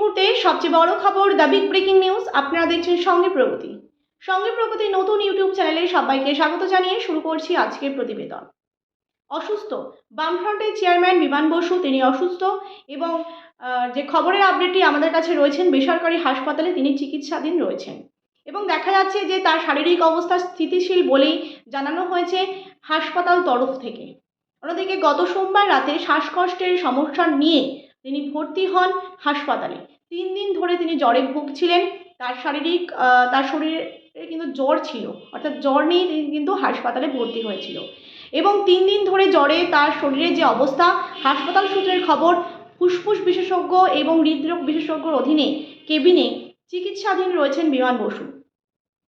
মুহূর্তে সবচেয়ে বড় খবর দ্য বিগ ব্রেকিং নিউজ, আপনারা দেখছেন সঙ্গে প্রগতি। সঙ্গে প্রগতি নতুন ইউটিউব চ্যানেলে সবাইকে স্বাগত জানিয়ে শুরু করছি আজকের প্রতিবেদন। অসুস্থ। বামফ্রন্টের চেয়ারম্যান বিমান বসু, তিনি অসুস্থ এবং যে খবরের আপডেটটি আমাদের কাছে রয়েছেন, বেসরকারি হাসপাতালে তিনি চিকিৎসাধীন রয়েছেন। এবং দেখা যাচ্ছে যে তার শারীরিক অবস্থা স্থিতিশীল বলেই জানানো হয়েছে হাসপাতাল তরফ থেকে। অন্যদিকে গত সোমবার রাতে শ্বাসকষ্টের সমস্যা নিয়ে তিনি ভর্তি হন হাসপাতালে। তিন দিন ধরে তিনি জ্বরে ভুগছিলেন। তার শারীরিক তার শরীরে কিন্তু জ্বর ছিল। অর্থাৎ জ্বর নিয়ে তিনি কিন্তু হাসপাতালে ভর্তি হয়েছিল। এবং তিন দিন ধরে জ্বরে তার শরীরের যে অবস্থা, হাসপাতাল সূত্রের খবর, ফুসফুস বিশেষজ্ঞ এবং হৃদরোগ বিশেষজ্ঞর অধীনে কেবিনে চিকিৎসাধীন রয়েছেন বিমান বসু।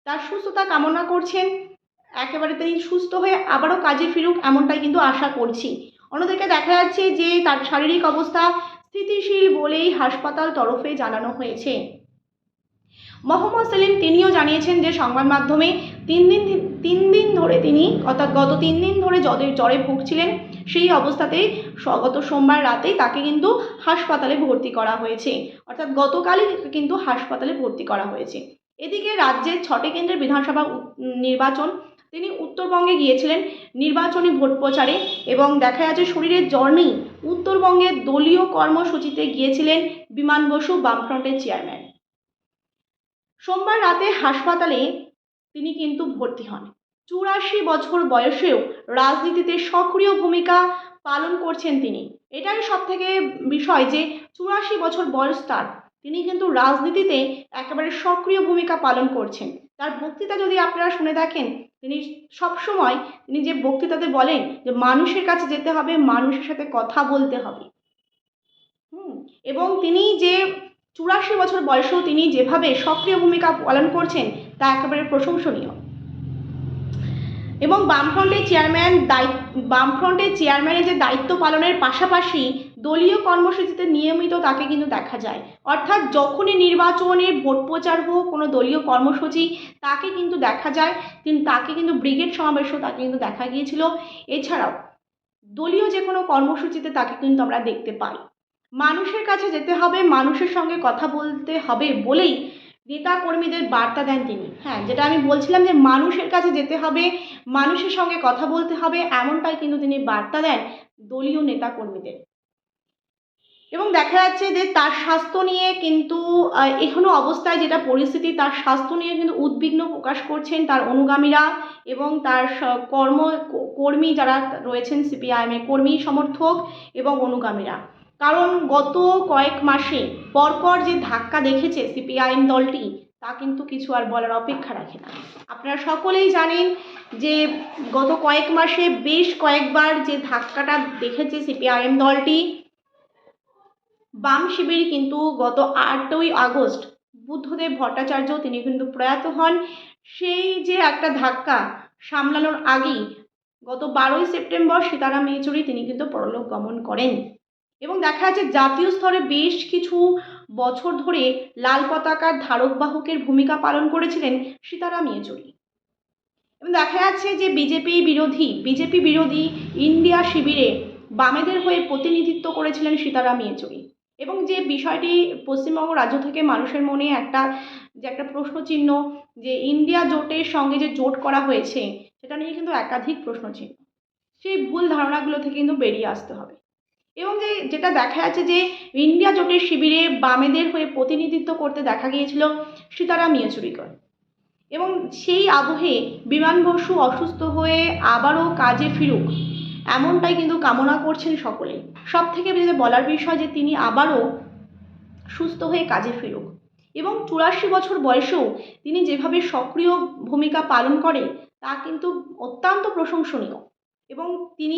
তার সুস্থতা কামনা করছেন। একেবারে তিনি সুস্থ হয়ে আবারও কাজে ফিরুক এমনটাই কিন্তু আশা করছি। অন্যদিকে দেখা যাচ্ছে যে তার শারীরিক অবস্থা স্থিতিশীল বলেই হাসপাতাল তরফে জানানো হয়েছে। মোহাম্মদ সেলিম তিনিও জানিয়েছেন যে সংবাদ মাধ্যমে তিন দিন তিন দিন ধরে তিনি, অর্থাৎ গত তিন দিন ধরে জ্বরে জ্বরে ভুগছিলেন, সেই অবস্থাতেই গত সোমবার রাতেই তাকে কিন্তু হাসপাতালে ভর্তি করা হয়েছে। অর্থাৎ গতকালই তাকে কিন্তু হাসপাতালে ভর্তি করা হয়েছে। এদিকে রাজ্যের ছটি কেন্দ্রের বিধানসভা নির্বাচন তিনি উত্তরবঙ্গে গিয়েছিলেন নির্বাচনী ভোট প্রচারে এবং দেখা যাচ্ছে শরীরের জ্বর নেই। উত্তরবঙ্গের দলীয় কর্মসূচিতে গিয়েছিলেন বিমান বসু বামফ্রন্টের চেয়ারম্যান। সোমবার রাতে হাসপাতালে তিনি কিন্তু ভর্তি হন। চুরাশি বছর বয়সেও রাজনীতিতে সক্রিয় ভূমিকা পালন করছেন তিনি। এটাই সব থেকে বিষয় যে চুরাশি বছর বয়স তার। তিনি কিন্তু রাজনীতিতে একেবারে সক্রিয় ভূমিকা পালন করছেন। তার বক্তৃতা যদি আপনারা শুনে দেখেন তিনি সবসময় তিনি যে বক্তৃতাতে বলেন যে মানুষের কাছে যেতে হবে, মানুষের সাথে কথা বলতে হবে। হুম, এবং তিনি যে চুরাশি বছর বয়সেও তিনি যেভাবে সক্রিয় ভূমিকা পালন করছেন, তা একেবারে প্রশংসনীয়। এবং বামফ্রন্টের চেয়ারম্যান দায়িত্ব বামফ্রন্টের চেয়ারম্যানের যে দায়িত্ব পালনের পাশাপাশি দলীয় কর্মসূচিতে নিয়মিত তাকে কিন্তু দেখা যায়। অর্থাৎ যখনই নির্বাচনে ভোট প্রচার হোক, কোনো দলীয় কর্মসূচি, তাকে কিন্তু দেখা যায়। তিনি, তাকে কিন্তু ব্রিগেড সমাবেশও তাকে কিন্তু দেখা গিয়েছিল। এছাড়াও দলীয় যে কোনো কর্মসূচিতে তাকে কিন্তু আমরা দেখতে পাই। মানুষের কাছে যেতে হবে, মানুষের সঙ্গে কথা বলতে হবে বলেই নেতা কর্মীদের বার্তা দেন তিনি। হ্যাঁ যেটা আমি বলছিলাম যে মানুষের কাছে যেতে হবে, মানুষের সঙ্গে কথা বলতে হবে, এমনটাই কিন্তু তিনি বার্তা দেন দলীয় নেতা কর্মীদের। এবং দেখা যাচ্ছে যে তার স্বাস্থ্য নিয়ে কিন্তু এখনও অবস্থায় যেটা পরিস্থিতি, তার স্বাস্থ্য নিয়ে কিন্তু উদ্বিগ্ন প্রকাশ করছেন তার অনুগামীরা এবং তার কর্ম কর্মী যারা রয়েছেন সিপিআইএমে কর্মী সমর্থক এবং অনুগামীরা। কারণ গত কয়েক মাসে পরপর যে ধাক্কা দেখেছে সিপিআইএম দলটি, তা কিন্তু কিছু আর বলার অপেক্ষা রাখে না। আপনারা সকলেই জানেন যে গত কয়েক মাসে বেশ কয়েকবার যে ধাক্কাটা দেখেছে সিপিআইএম দলটি, বাম শিবির কিন্তু গত আটই আগস্ট বুদ্ধদেব ভট্টাচার্য তিনি কিন্তু প্রয়াত হন। সেই যে একটা ধাক্কা সামলানোর আগেই গত বারোই সেপ্টেম্বর সীতারাম ইয়েচুরি তিনি কিন্তু পরলোক গমন করেন। এবং দেখা যাচ্ছে জাতীয় স্তরে বেশ কিছু বছর ধরে লাল পতাকার ধারক বাহকের ভূমিকা পালন করেছিলেন সীতারাম ইয়েচুরি। এবং দেখা যাচ্ছে যে বিজেপি বিরোধী বিজেপি বিরোধী ইন্ডিয়া শিবিরে বামেদের হয়ে প্রতিনিধিত্ব করেছিলেন সীতারাম ইয়েচুরি। এবং যে বিষয়টি পশ্চিমবঙ্গ রাজ্য থেকে মানুষের মনে একটা, যে একটা প্রশ্নচিহ্ন যে ইন্ডিয়া জোটের সঙ্গে যে জোট করা হয়েছে, সেটা নিয়ে কিন্তু একাধিক প্রশ্নচিহ্ন। সেই ভুল ধারণাগুলো থেকে কিন্তু বেরিয়ে আসতে হবে। এবং যে যেটা দেখা যাচ্ছে যে ইন্ডিয়া জোটের শিবিরে বামেদের হয়ে প্রতিনিধিত্ব করতে দেখা গিয়েছিল সীতারাম ইয়েচুরিকর। এবং সেই আবহে বিমান বসু অসুস্থ হয়ে আবারও কাজে ফিরুক, এমনটাই কিন্তু কামনা করছেন সকলে সব থেকে যেটা বলার বিষয় যে তিনি আবারও সুস্থ হয়ে কাজে ফিরুক। এবং চুরাশি বছর বয়সেও তিনি যেভাবে সক্রিয় ভূমিকা পালন করে তা কিন্তু অত্যন্ত প্রশংসনীয়। এবং তিনি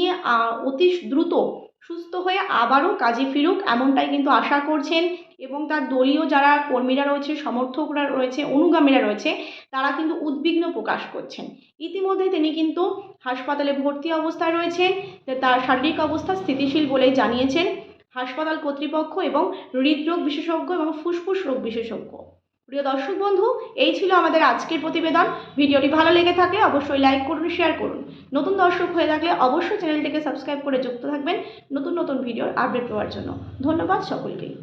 অতি দ্রুত সুস্থ হয়ে আবারও কাজে ফিরুক এমনটাই কিন্তু আশা করছেন এবং তার দলীয় যারা কর্মীরা রয়েছে, সমর্থকরা রয়েছে, অনুগামীরা রয়েছে, তারা কিন্তু উদ্বিগ্ন প্রকাশ করছেন। ইতিমধ্যে তিনি কিন্তু হাসপাতালে ভর্তি অবস্থায় রয়েছেন তার শারীরিক অবস্থা স্থিতিশীল বলেই জানিয়েছেন হাসপাতাল কর্তৃপক্ষ এবং হৃদরোগ বিশেষজ্ঞ এবং ফুসফুস রোগ বিশেষজ্ঞ। প্রিয় দর্শক বন্ধু, এই ছিল আমাদের আজকের প্রতিবেদন। ভিডিওটি ভালো লেগে থাকলে অবশ্যই লাইক করুন, শেয়ার করুন। নতুন দর্শক হয়ে থাকলে অবশ্যই চ্যানেলটিকে সাবস্ক্রাইব করে যুক্ত থাকবেন নতুন নতুন ভিডিওর আপডেট পাওয়ার জন্য। ধন্যবাদ সকলকেই।